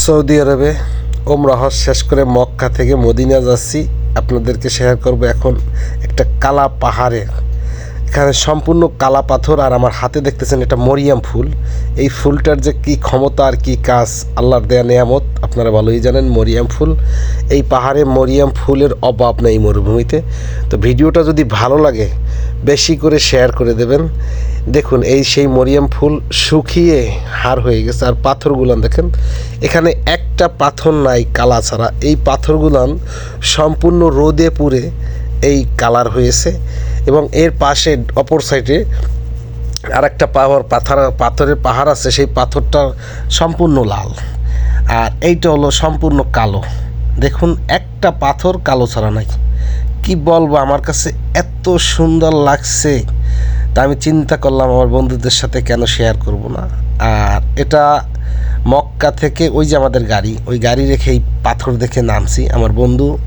Saudi আরবে ওমরা হজ শেষ করে মক্কা থেকে মদিনা যাচ্ছি। আপনাদেরকে শেয়ার করব এখন একটা কালা পাহাড়ে এখানে সম্পূর্ণ কালা পাথর আর আমার হাতে দেখতেছেন এটা মরিয়াম ফুল। এই ফুলটার যে কি ক্ষমতা আর কি কাজ, আল্লাহর দেয়া নেয়ামত, আপনারা ভালোই জানেন মরিয়াম ফুল। এই পাহাড়ে মরিয়াম ফুলের অভাব নেই মরুভূমিতে। তো ভিডিওটা যদি ভালো লাগে, বেশি করে শেয়ার করে দেবেন। দেখুন, এই সেই মরিয়াম ফুল শুকিয়ে হার হয়ে গেছে। আর পাথরগুলান দেখেন, এখানে একটা পাথর নাই কালা ছাড়া। এই পাথরগুলান সম্পূর্ণ রোদে পুড়ে এই কালার হয়েছে। এবং এর পাশে অপর সাইডে আর একটা পাহাড়, পাথর পাথরের পাহাড় আছে, সেই পাথরটা সম্পূর্ণ লাল। আর এইটা হলো সম্পূর্ণ কালো। দেখুন, একটা পাথর কালো ছাড়া নাই। কি বলব, আমার কাছে এত সুন্দর লাগছে। তা আমি চিন্তা করলাম আমার বন্ধুদের সাথে কেন শেয়ার করব না। আর এটা মক্কা থেকে ওই যে আমাদের গাড়ি, ওই গাড়ি রেখে এই পাথর দেখে নামছি। আমার বন্ধু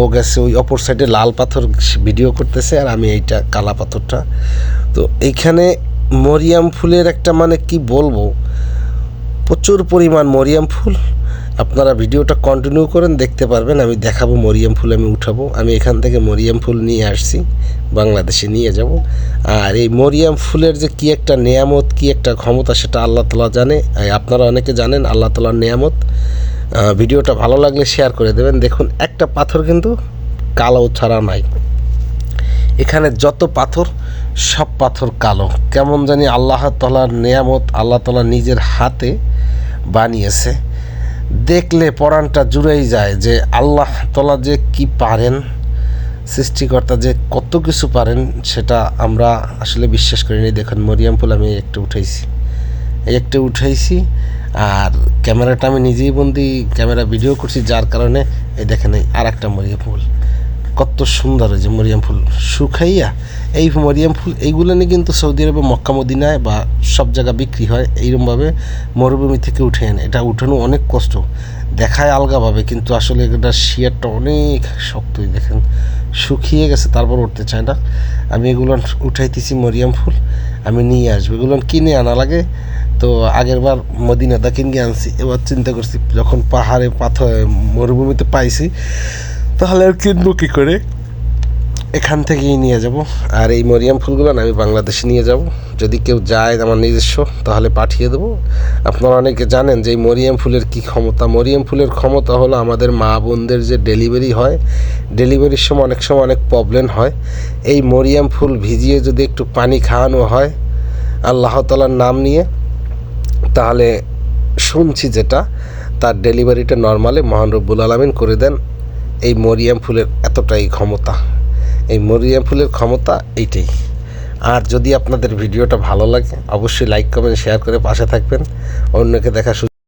ও গেছে ওই অপর সাইডে লাল পাথর ভিডিও করতেছে আর আমি এইটা কালা পাথরটা। তো এইখানে মরিয়াম ফুলের একটা মানে কি বলব? প্রচুর পরিমাণ মরিয়াম ফুল। আপনারা ভিডিওটা কন্টিনিউ করেন, দেখতে পারবেন। আমি দেখাবো মরিয়াম ফুল আমি উঠাবো। আমি এখান থেকে মরিয়াম ফুল নিয়ে আসছি, বাংলাদেশে নিয়ে যাব। আর এই মরিয়াম ফুলের যে কি একটা নেয়ামত, কি একটা ক্ষমতা, সেটা আল্লাহ তালা জানে। আপনারা অনেকে জানেন আল্লাহ তালার নেয়ামত। ভিডিওটা ভালো লাগলে শেয়ার করে দেবেন। দেখুন, একটা পাথর কিন্তু কালো ছাড়া নাই। এখানে যত পাথর, সব পাথর কালো। কেমন জানি আল্লাহ তালার নেয়ামত আল্লাহ তালা নিজের হাতে বানিয়েছে। দেখলে পরাণটা জুড়েই যায় যে আল্লাহ তালা যে কি পারেন, সৃষ্টিকর্তা যে কত কিছু পারেন, সেটা আমরা আসলে বিশ্বাস করিনি। দেখুন মরিয়াম ফুল আমি একটু উঠাইছি। একটা উঠাইছি আর ক্যামেরাটা আমি নিজেই বন্দি, ক্যামেরা ভিডিও করছি, যার কারণে এই দেখেন আর একটা মরিয়াম ফুল। কত সুন্দর যে মরিয়াম ফুল। শুকাইয়া এই মরিয়াম ফুল, এইগুলো নিয়ে কিন্তু সৌদি আরবে মক্কা, মদিনায় বা সব জায়গা বিক্রি হয় এইরকমভাবে মরুভূমি থেকে উঠে আনে এটা উঠানো অনেক কষ্ট। দেখায় আলগাভাবে, কিন্তু আসলে এটা শিয়ারটা অনেক শক্তই দেখেন। শুকিয়ে গেছে, তারপর উঠতে চায় না। আমি এগুলো উঠাইতেছি মরিয়াম ফুল, আমি নিয়ে আসব। এগুলো কিনে আনা লাগে। তো আগের বার মদিনাদা কিনে আনছি, এবার চিন্তা করছি, যখন পাহাড়ে পাথর মরুভূমিতে পাইছি, তাহলে আর কিনবো কী করে? এখান থেকেই নিয়ে যাব। আর এই মরিয়াম ফুলগুলো আমি বাংলাদেশে নিয়ে যাব। যদি কেউ যায় আমার নিজস্ব, তাহলে পাঠিয়ে দেবো। আপনারা অনেকে জানেন যে এই মরিয়াম ফুলের কি ক্ষমতা? মরিয়াম ফুলের ক্ষমতা হলো আমাদের মা বোনদের যে ডেলিভারি হয়, ডেলিভারির সময় অনেক সময় অনেক প্রবলেম হয়। এই মরিয়াম ফুল ভিজিয়ে যদি একটু পানি খাওয়ানো হয়, আল্লাহ তালার নাম নিয়ে, তাহলে শুনছি যেটা, তার ডেলিভারিটা নর্মালে মহান রব্বুল আলমিন করে দেন। এই মরিয়াম ফুলের এতটাই ক্ষমতা। এই মরিয়া ফুলের ক্ষমতা এইটাই। আর যদি আপনাদের ভিডিওটা ভালো লাগে, অবশ্যই লাইক কমেন্ট শেয়ার করে পাশে থাকবেন। অন্যকে দেখা